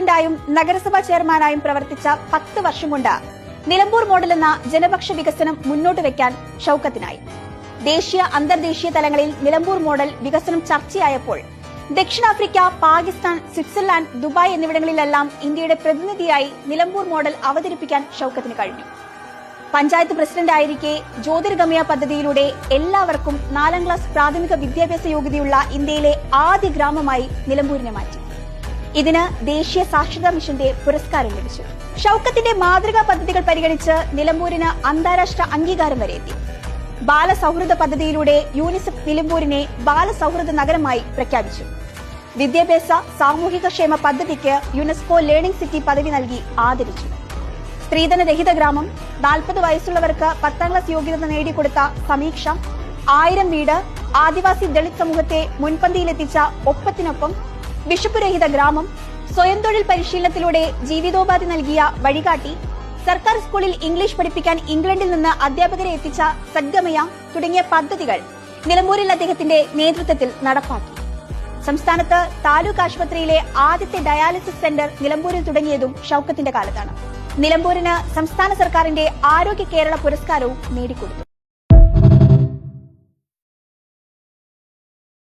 പ്രസിഡന്റായും നഗരസഭാ ചെയർമാനായും പ്രവർത്തിച്ച പത്ത് വർഷം കൊണ്ട് നിലമ്പൂർ മോഡൽ എന്ന ജനപക്ഷ വികസനം മുന്നോട്ട് വെക്കാൻ ഷൌക്കത്തിനായി. ദേശീയ അന്തർദേശീയ തലങ്ങളിൽ നിലമ്പൂർ മോഡൽ വികസനം ചർച്ചയായപ്പോൾ ദക്ഷിണാഫ്രിക്ക പാകിസ്ഥാൻ സ്വിറ്റ്സർലാൻഡ് ദുബായ് എന്നിവിടങ്ങളിലെല്ലാം ഇന്ത്യയുടെ പ്രതിനിധിയായി നിലമ്പൂർ മോഡൽ അവതരിപ്പിക്കാൻ ഷൌക്കത്തിന് കഴിഞ്ഞു. പഞ്ചായത്ത് പ്രസിഡന്റായിരിക്കെ ജ്യോതിർഗമയ പദ്ധതിയിലൂടെ എല്ലാവർക്കും നാലാം ക്ലാസ് പ്രാഥമിക വിദ്യാഭ്യാസ യോഗ്യതയുള്ള ഇന്ത്യയിലെ ആദ്യ ഗ്രാമമായി നിലമ്പൂരിനെ മാറ്റി. ഇതിന് ദേശീയ സാക്ഷരതാ മിഷന്റെ പുരസ്കാരം ലഭിച്ചു. ഷൌക്കത്തിന്റെ മാതൃകാ പദ്ധതികൾ പരിഗണിച്ച് നിലമ്പൂരിന് അന്താരാഷ്ട്ര അംഗീകാരം വരെ എത്തി. ബാലസൗഹൃദ പദ്ധതിയിലൂടെ യൂണിസെഫ് നിലമ്പൂരിനെ ബാലസൗഹൃദ നഗരമായി പ്രഖ്യാപിച്ചു. വിദ്യാഭ്യാസ സാമൂഹിക ക്ഷേമ പദ്ധതിക്ക് യുനെസ്കോ ലേണിംഗ് സിറ്റി പദവി നൽകി ആദരിച്ചു. സ്ത്രീധന രഹിത ഗ്രാമം നാൽപ്പത് വയസ്സുള്ളവർക്ക് പത്താം ക്ലാസ് യോഗ്യത നേടിക്കൊടുത്ത സമീക്ഷ ആയിരം വീട് ആദിവാസി ദളിത് സമൂഹത്തെ മുൻപന്തിയിലെത്തിച്ച ഒപ്പത്തിനൊപ്പം വിശപ്പുരഹിത ഗ്രാമം സ്വയം തൊഴിൽ പരിശീലനത്തിലൂടെ ജീവിതോപാധി നൽകിയ വഴികാട്ടി സർക്കാർ സ്കൂളിൽ ഇംഗ്ലീഷ് പഠിപ്പിക്കാൻ ഇംഗ്ലണ്ടിൽ നിന്ന് അധ്യാപകരെ എത്തിച്ച സദ്ഗമയ തുടങ്ങിയ പദ്ധതികൾ നിലമ്പൂരിൽ അദ്ദേഹത്തിന്റെ നേതൃത്വത്തിൽ നടപ്പാക്കി. സംസ്ഥാനത്ത് താലൂക്ക് ആശുപത്രിയിലെ ആദ്യത്തെ ഡയാലിസിസ് സെന്റർ നിലമ്പൂരിൽ തുടങ്ങിയതും ഷൌക്കത്തിന്റെ കാലത്താണ്. നിലമ്പൂരിന് സംസ്ഥാന സർക്കാരിന്റെ ആരോഗ്യ കേരള പുരസ്കാരവും നേടിക്കൊടുത്തു.